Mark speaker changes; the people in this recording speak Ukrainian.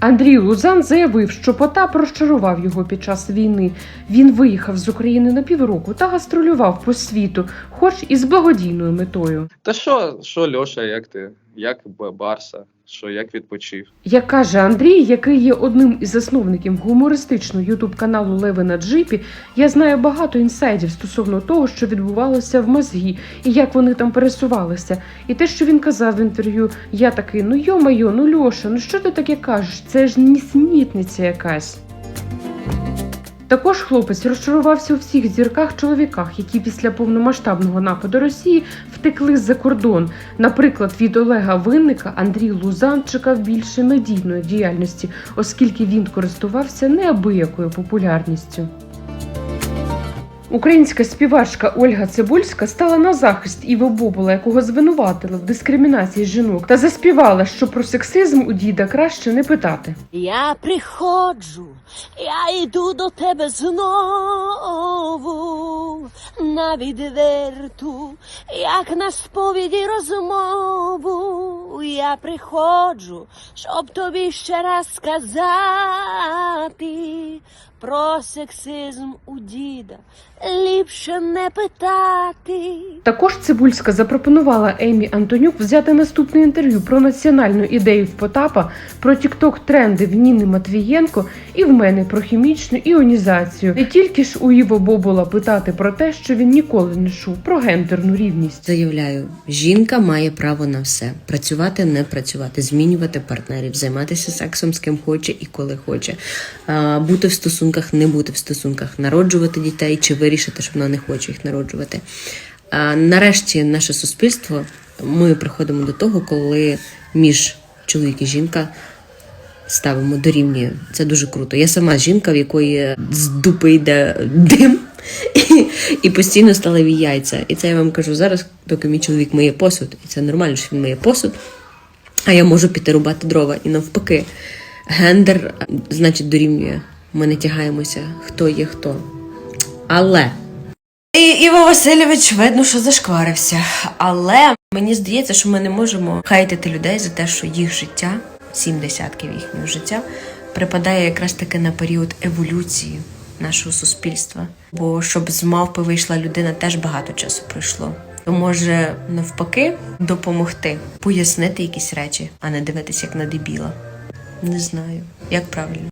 Speaker 1: Андрій Лузан заявив, що Потап розчарував його під час війни. Він виїхав з України на півроку та гастролював по світу, хоч і з благодійною метою.
Speaker 2: Та що, що, Льоша, як ти? Як Барса? Що, як відпочив?
Speaker 1: Як каже Андрій, який є одним із засновників гумористичного ютуб каналу Леви на Джипі, я знаю багато інсайдів стосовно того, що відбувалося в мозгі і як вони там пересувалися. І те, що він казав в інтерв'ю, я такий, ну йо-майо, ну Льоша, ну що ти таке кажеш? Це ж нісенітниця якась. Також хлопець розчарувався у всіх зірках чоловіках, які після повномасштабного нападу Росії втекли за кордон. Наприклад, від Олега Винника Андрій Лузан чекав більше медійної діяльності, оскільки він користувався неабиякою популярністю. Українська співачка Ольга Цибульська стала на захист Іви Бобула, якого звинуватили в дискримінації жінок, та заспівала, що про сексизм у діда краще не питати.
Speaker 3: Я приходжу, я йду до тебе знову на відверту, як на сповіді розмову. Я приходжу, щоб тобі ще раз сказати про сексизм у діда. Ліпше не питати.
Speaker 1: Також Цибульська запропонувала Емі Антонюк взяти наступне інтерв'ю про національну ідею в Потапа, про тікток тренди в Ніни Матвієнко і в мене про хімічну іонізацію. Не тільки ж у Іво Бобола питати про те, що він ніколи не чув про гендерну рівність.
Speaker 4: Заявляю, жінка має право на все: працювати, не працювати, змінювати партнерів, займатися сексом з ким хоче і коли хоче, бути в стосунках, не бути в стосунках, народжувати дітей чи вирішити, що вона не хоче їх народжувати. Нарешті, наше суспільство ми приходимо до того, коли між чоловік і жінка ставимо дорівнює. Це дуже круто. Я сама жінка, в якої з дупи йде дим. І, і постійно сталеві яйця. І це я вам кажу зараз, доки мій чоловік миє посуд, і це нормально, що він миє посуд, а я можу піти рубати дрова. І навпаки, гендер, значить, дорівнює. Ми не тягаємося, хто є хто. Але. І Іво Васильович, видно, що зашкварився. Але мені здається, що ми не можемо хайтити людей за те, що їх життя, сім десятків їхнього життя, припадає якраз таки на період еволюції нашого суспільства. Бо щоб з мавпи вийшла людина, теж багато часу пройшло. То може навпаки допомогти пояснити якісь речі, а не дивитися як на дебіла. Не знаю, як правильно.